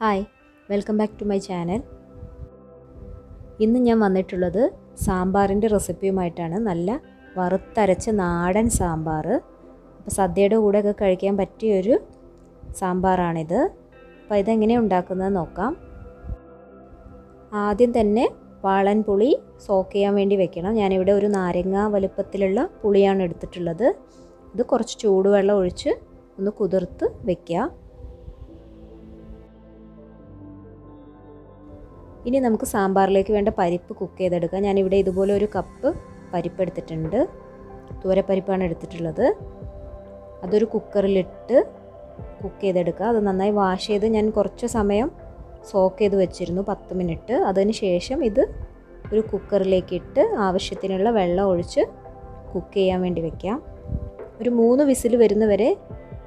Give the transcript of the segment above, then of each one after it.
Hi welcome back to my channel. ഇന്ന് ഞാൻ വന്നിട്ടുള്ളത് സാമ്പാറിന്റെ റെസിപ്പിയുമായിട്ടാണ്. നല്ല വറുത്തരച്ച നാടൻ സാമ്പാർ അപ്പോൾ സദ്യയുടെ കൂടെയൊക്കെ കഴിക്കാൻ പറ്റിയൊരു സാമ്പാറാണിത്. അപ്പോൾ ഇതെങ്ങനെയാണ് ഉണ്ടാക്കുന്നത് നോക്കാം. ആദ്യം തന്നെ വാളൻ പുളി സോക്ക് ചെയ്യാൻ വേണ്ടി വെക്കണം. ഞാനിവിടെ ഒരു നാരങ്ങ വലുപ്പത്തിലുള്ള പുളിയാണ് എടുത്തിട്ടുള്ളത്. ഇത് കുറച്ച് ചൂടുവെള്ളം ഒഴിച്ച് ഒന്ന് കുതിർത്ത് വെക്കുക. ഇനി നമുക്ക് സാമ്പാറിലേക്ക് വേണ്ട പരിപ്പ് കുക്ക് ചെയ്തെടുക്കാം. ഞാനിവിടെ ഇതുപോലെ ഒരു കപ്പ് പരിപ്പ് എടുത്തിട്ടുണ്ട്. തൂരപ്പരിപ്പാണ് എടുത്തിട്ടുള്ളത്. അതൊരു കുക്കറിലിട്ട് കുക്ക് ചെയ്തെടുക്കുക അത് നന്നായി വാഷ് ചെയ്ത് ഞാൻ കുറച്ച് സമയം സോക്ക് ചെയ്ത് വെച്ചിരുന്നു പത്ത് മിനിറ്റ് അതിന് ശേഷം ഇത് ഒരു കുക്കറിലേക്ക് ഇട്ട് ആവശ്യത്തിനുള്ള വെള്ളം ഒഴിച്ച് കുക്ക് ചെയ്യാൻ വേണ്ടി വെക്കാം. ഒരു മൂന്ന് വിസിൽ വരുന്നവരെ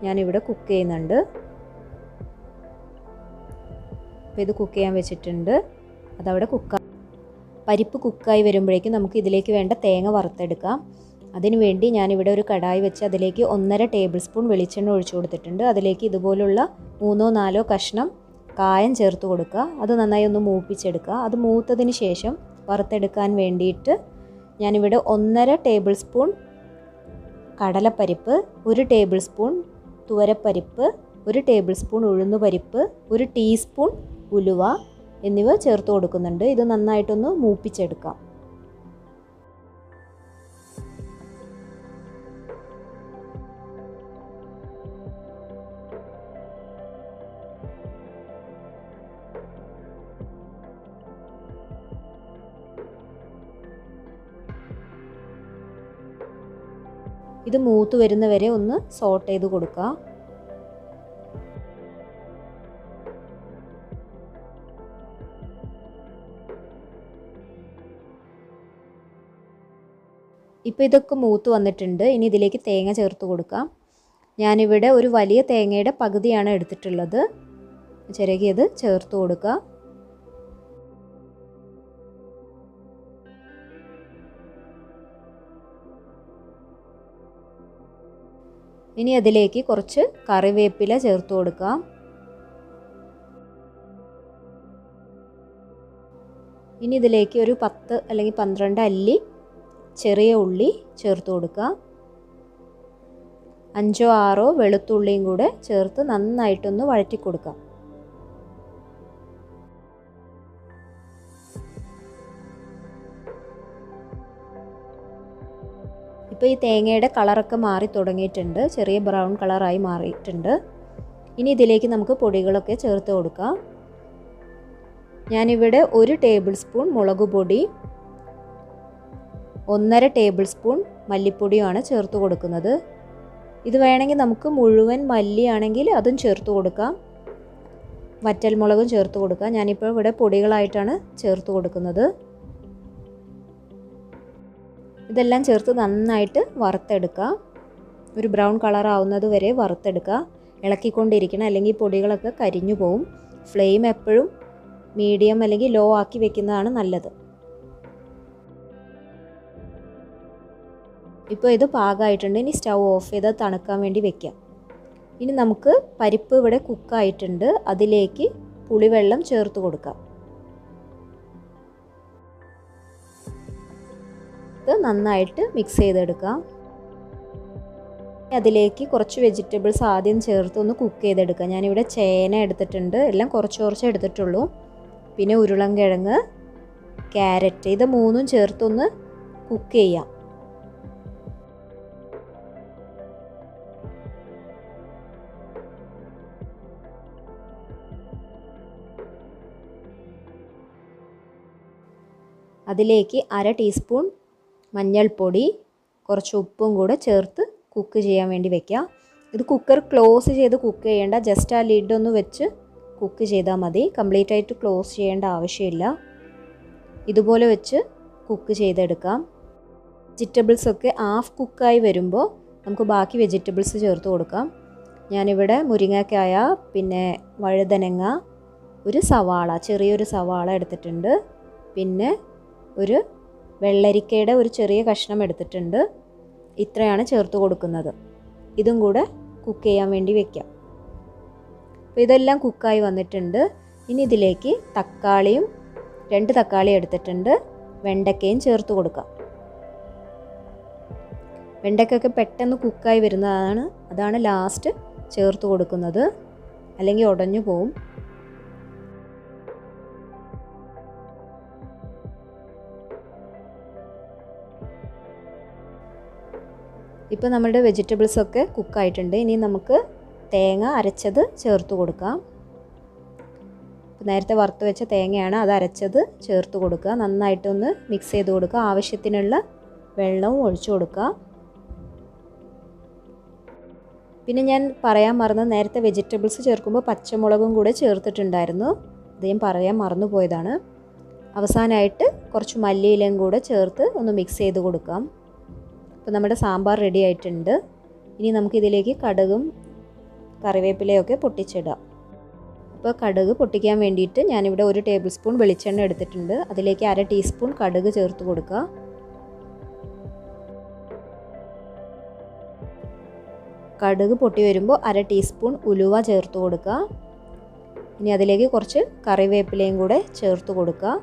ഞാനിവിടെ കുക്ക് ചെയ്യുന്നുണ്ട്. അപ്പോൾ ഇത് കുക്ക് ചെയ്യാൻ വെച്ചിട്ടുണ്ട്. അതവിടെ കുക്ക പരിപ്പ് കുക്കായി വരുമ്പോഴേക്കും നമുക്ക് ഇതിലേക്ക് വേണ്ട തേങ്ങ വറുത്തെടുക്കാം. അതിനുവേണ്ടി ഞാനിവിടെ ഒരു കടായി വെച്ച് അതിലേക്ക് ഒന്നര ടേബിൾ സ്പൂൺ വെളിച്ചെണ്ണ ഒഴിച്ചു കൊടുത്തിട്ടുണ്ട്. അതിലേക്ക് ഇതുപോലുള്ള മൂന്നോ നാലോ കഷ്ണം കായം ചേർത്ത് കൊടുക്കുക. അത് നന്നായി ഒന്ന് മൂപ്പിച്ചെടുക്കുക. അത് മൂത്തതിന് ശേഷം വറുത്തെടുക്കാൻ വേണ്ടിയിട്ട് ഞാനിവിടെ ഒന്നര ടേബിൾ സ്പൂൺ കടലപ്പരിപ്പ് ഒരു ടേബിൾ സ്പൂൺ തുവരപ്പരിപ്പ് ഒരു ടേബിൾ സ്പൂൺ ഉഴുന്നുപരിപ്പ് ഒരു ടീസ്പൂൺ ഉലുവ എന്നിവ ചേർത്ത് കൊടുക്കുന്നുണ്ട്. ഇത് നന്നായിട്ടൊന്ന് മൂപ്പിച്ചെടുക്കാം. ഇത് മൂത്ത് വരുന്നവരെ ഒന്ന് സോട്ട് ചെയ്ത് കൊടുക്കുക ഇപ്പോൾ ഇതൊക്കെ മൂത്ത് വന്നിട്ടുണ്ട്. ഇനി ഇതിലേക്ക് തേങ്ങ ചേർത്ത് കൊടുക്കാം. ഞാനിവിടെ ഒരു വലിയ തേങ്ങയുടെ പകുതിയാണ് എടുത്തിട്ടുള്ളത്. ചിരകിയത് ചേർത്ത് കൊടുക്കുക ഇനി അതിലേക്ക് കുറച്ച് കറിവേപ്പില ചേർത്ത് കൊടുക്കാം. ഇനി ഇതിലേക്ക് ഒരു പത്ത് അല്ലെങ്കിൽ പന്ത്രണ്ട് അല്ലി ചെറിയ ഉള്ളി ചേർത്ത് കൊടുക്കുക. അഞ്ചോ ആറോ വെളുത്തുള്ളിയും കൂടെ ചേർത്ത് നന്നായിട്ടൊന്ന് വഴറ്റി കൊടുക്കാം. ഇപ്പോൾ ഈ തേങ്ങയുടെ കളറൊക്കെ മാറി തുടങ്ങിയിട്ടുണ്ട്. ചെറിയ ബ്രൗൺ കളറായി മാറിയിട്ടുണ്ട്. ഇനി ഇതിലേക്ക് നമുക്ക് പൊടികളൊക്കെ ചേർത്ത് കൊടുക്കാം. ഞാനിവിടെ ഒരു ടേബിൾ സ്പൂൺ മുളക് പൊടി ഒന്നര ടേബിൾ സ്പൂൺ മല്ലിപ്പൊടിയുമാണ് ചേർത്ത് കൊടുക്കുന്നത്. ഇത് വേണമെങ്കിൽ നമുക്ക് മുഴുവൻ മല്ലിയാണെങ്കിൽ അതും ചേർത്ത് കൊടുക്കാം. വറ്റൽമുളകും ചേർത്ത് കൊടുക്കാം. ഞാനിപ്പോൾ ഇവിടെ പൊടികളായിട്ടാണ് ചേർത്ത് കൊടുക്കുന്നത്. ഇതെല്ലാം ചേർത്ത് നന്നായിട്ട് വറുത്തെടുക്കുക. ഒരു ബ്രൗൺ കളർ ആവുന്നത് വരെ വറുത്തെടുക്കുക. ഇളക്കിക്കൊണ്ടിരിക്കണം അല്ലെങ്കിൽ പൊടികളൊക്കെ കരിഞ്ഞു പോവും. ഫ്ലെയിം എപ്പോഴും മീഡിയം അല്ലെങ്കിൽ ലോ ആക്കി വെക്കുന്നതാണ് നല്ലത്. ഇപ്പോൾ ഇത് പാകമായിട്ടുണ്ട് ഇനി സ്റ്റൗ ഓഫ് ചെയ്ത് തണുക്കാൻ വേണ്ടി വെക്കാം. ഇനി നമുക്ക് പരിപ്പ് ഇവിടെ കുക്കായിട്ടുണ്ട് അതിലേക്ക് പുളിവെള്ളം ചേർത്ത് കൊടുക്കാം. ഇത് നന്നായിട്ട് മിക്സ് ചെയ്തെടുക്കാം. അതിലേക്ക് കുറച്ച് വെജിറ്റബിൾസ് ആദ്യം ചേർത്ത് ഒന്ന് കുക്ക് ചെയ്തെടുക്കാം. ഞാനിവിടെ ചേന എടുത്തിട്ടുണ്ട്. എല്ലാം കുറച്ച് കുറച്ച് എടുത്തിട്ടുള്ളൂ. പിന്നെ ഉരുളൻകിഴങ്ങ് ക്യാരറ്റ് ഇത് മൂന്നും ചേർത്തൊന്ന് കുക്ക് ചെയ്യാം. അതിലേക്ക് അര ടീസ്പൂൺ മഞ്ഞൾപ്പൊടി കുറച്ച് ഉപ്പും കൂടെ ചേർത്ത് കുക്ക് ചെയ്യാൻ വേണ്ടി വെക്കുക. ഇത് കുക്കർ ക്ലോസ് ചെയ്ത് കുക്ക് ചെയ്യേണ്ട ജസ്റ്റ് ആ ലിഡ് ഒന്ന് വെച്ച് കുക്ക് ചെയ്താൽ മതി. കംപ്ലീറ്റ് ആയിട്ട് ക്ലോസ് ചെയ്യേണ്ട ആവശ്യമില്ല. ഇതുപോലെ വെച്ച് കുക്ക് ചെയ്തെടുക്കാം. വെജിറ്റബിൾസ് ഒക്കെ ഹാഫ് കുക്കായി വരുമ്പോൾ നമുക്ക് ബാക്കി വെജിറ്റബിൾസ് ചേർത്ത് കൊടുക്കാം. ഞാനിവിടെ മുരിങ്ങക്കായ പിന്നെ വഴുതനങ്ങ ഒരു സവാള ചെറിയൊരു സവാള എടുത്തിട്ടുണ്ട്. പിന്നെ ഒരു വെള്ളരിക്കയുടെ ഒരു ചെറിയ കഷ്ണം എടുത്തിട്ടുണ്ട്. ഇത്രയാണ് ചേർത്ത് കൊടുക്കുന്നത്. ഇതും കൂടെ കുക്ക് ചെയ്യാൻ വേണ്ടി വെക്കാം. അപ്പോൾ ഇതെല്ലാം കുക്കായി വന്നിട്ടുണ്ട്. ഇനി ഇതിലേക്ക് തക്കാളിയും രണ്ട് തക്കാളി എടുത്തിട്ടുണ്ട്. വെണ്ടയ്ക്കയും ചേർത്ത് കൊടുക്കാം. വെണ്ടയ്ക്കൊക്കെ പെട്ടെന്ന് കുക്കായി വരുന്നതാണ്. അതാണ് ലാസ്റ്റ് ചേർത്ത് കൊടുക്കുന്നത്. അല്ലെങ്കിൽ ഉടഞ്ഞു പോവും. ഇപ്പോൾ നമ്മുടെ വെജിറ്റബിൾസ് ഒക്കെ കുക്കായിട്ടുണ്ട് ഇനി നമുക്ക് തേങ്ങ അരച്ചത് ചേർത്ത് കൊടുക്കാം. നേരത്തെ വറുത്ത് വെച്ച തേങ്ങയാണ് അത് അരച്ചത് ചേർത്ത് കൊടുക്കുക. നന്നായിട്ടൊന്ന് മിക്സ് ചെയ്ത് കൊടുക്കുക. ആവശ്യത്തിനുള്ള വെള്ളവും ഒഴിച്ചു കൊടുക്കുക. പിന്നെ ഞാൻ പറയാൻ മറന്ന് നേരത്തെ വെജിറ്റബിൾസ് ചേർക്കുമ്പോൾ പച്ചമുളകും കൂടെ ചേർത്തിട്ടുണ്ടായിരുന്നു. അത് ഞാൻ പറയാൻ മറന്നുപോയതാണ് അവസാനമായിട്ട് കുറച്ച് മല്ലിയിലയും കൂടെ ചേർത്ത് ഒന്ന് മിക്സ് ചെയ്ത് കൊടുക്കാം. അപ്പോൾ നമ്മുടെ സാമ്പാർ റെഡി ആയിട്ടുണ്ട്. ഇനി നമുക്കിതിലേക്ക് കടുകും കറിവേപ്പിലയൊക്കെ പൊട്ടിച്ചിടാം. അപ്പോൾ കടുക് പൊട്ടിക്കാൻ വേണ്ടിയിട്ട് ഞാനിവിടെ ഒരു ടേബിൾ സ്പൂൺ വെളിച്ചെണ്ണ എടുത്തിട്ടുണ്ട്. അതിലേക്ക് അര ടീസ്പൂൺ കടുക് ചേർത്ത് കൊടുക്കുക. കടുക് പൊട്ടി വരുമ്പോൾ അര ടീസ്പൂൺ ഉലുവ ചേർത്ത് കൊടുക്കുക. ഇനി അതിലേക്ക് കുറച്ച് കറിവേപ്പിലയും കൂടെ ചേർത്ത് കൊടുക്കുക.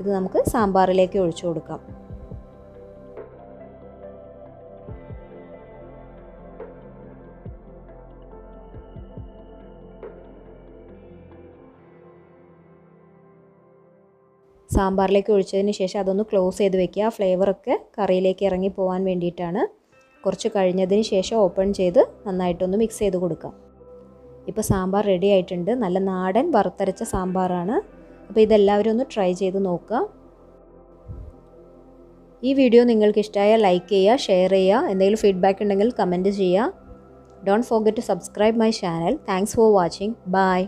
ഇത് നമുക്ക് സാമ്പാറിലേക്ക് ഒഴിച്ചു കൊടുക്കാം. സാമ്പാറിലേക്ക് ഒഴിച്ചതിന് ശേഷം അതൊന്ന് ക്ലോസ് ചെയ്ത് വെക്കുക. ആ ഫ്ലേവറൊക്കെ കറിയിലേക്ക് ഇറങ്ങി പോകാൻ വേണ്ടിയിട്ടാണ്. കുറച്ച് കഴിഞ്ഞതിന് ശേഷം ഓപ്പൺ ചെയ്ത് നന്നായിട്ടൊന്ന് മിക്സ് ചെയ്ത് കൊടുക്കാം. ഇപ്പോൾ സാമ്പാർ റെഡി ആയിട്ടുണ്ട്. നല്ല നാടൻ വറുത്തരച്ച സാമ്പാറാണ്. അപ്പോൾ ഇതെല്ലാവരും ഒന്ന് ട്രൈ ചെയ്ത് നോക്കുക. ഈ വീഡിയോ നിങ്ങൾക്ക് ലൈക്ക് ചെയ്യുക ഷെയർ ചെയ്യുക. എന്തെങ്കിലും ഫീഡ്ബാക്ക് ഉണ്ടെങ്കിൽ കമന്റ് ചെയ്യുക. Don't forget to subscribe my channel thanks for watching bye